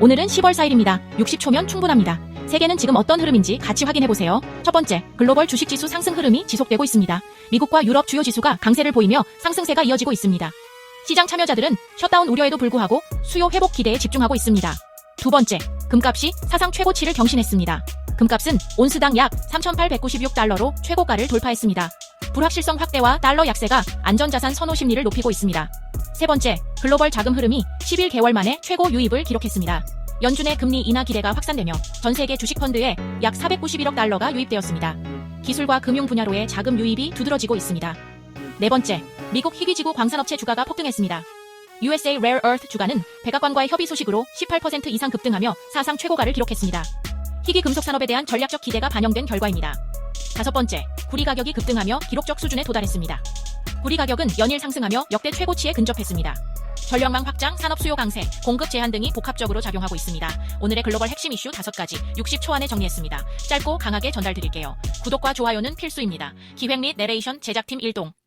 오늘은 10월 4일입니다. 60초면 충분합니다. 세계는 지금 어떤 흐름인지 같이 확인해 보세요. 첫 번째, 글로벌 주식 지수 상승 흐름이 지속되고 있습니다. 미국과 유럽 주요 지수가 강세를 보이며 상승세가 이어지고 있습니다. 시장 참여자들은 셧다운 우려에도 불구하고 수요 회복 기대에 집중하고 있습니다. 두 번째, 금값이 사상 최고치를 경신했습니다. 금값은 온스당 약 3,896달러로 최고가를 돌파했습니다. 불확실성 확대와 달러 약세가 안전자산 선호 심리를 높이고 있습니다. 세 번째, 글로벌 자금 흐름이 11개월 만에 최고 유입을 기록했습니다. 연준의 금리 인하 기대가 확산되며 전 세계 주식 펀드에 약 491억 달러가 유입되었습니다. 기술과 금융 분야로의 자금 유입이 두드러지고 있습니다. 네 번째, 미국 희귀지구 광산업체 주가가 폭등했습니다. USA Rare Earth 주가는 백악관과의 협의 소식으로 18% 이상 급등하며 사상 최고가를 기록했습니다. 희귀 금속 산업에 대한 전략적 기대가 반영된 결과입니다. 다섯 번째, 구리 가격이 급등하며 기록적 수준에 도달했습니다. 구리 가격은 연일 상승하며 역대 최고치에 근접했습니다. 전력망 확장, 산업 수요 강세, 공급 제한 등이 복합적으로 작용하고 있습니다. 오늘의 글로벌 핵심 이슈 5가지 60초 안에 정리했습니다. 짧고 강하게 전달드릴게요. 구독과 좋아요는 필수입니다. 기획 및 내레이션 제작팀 일동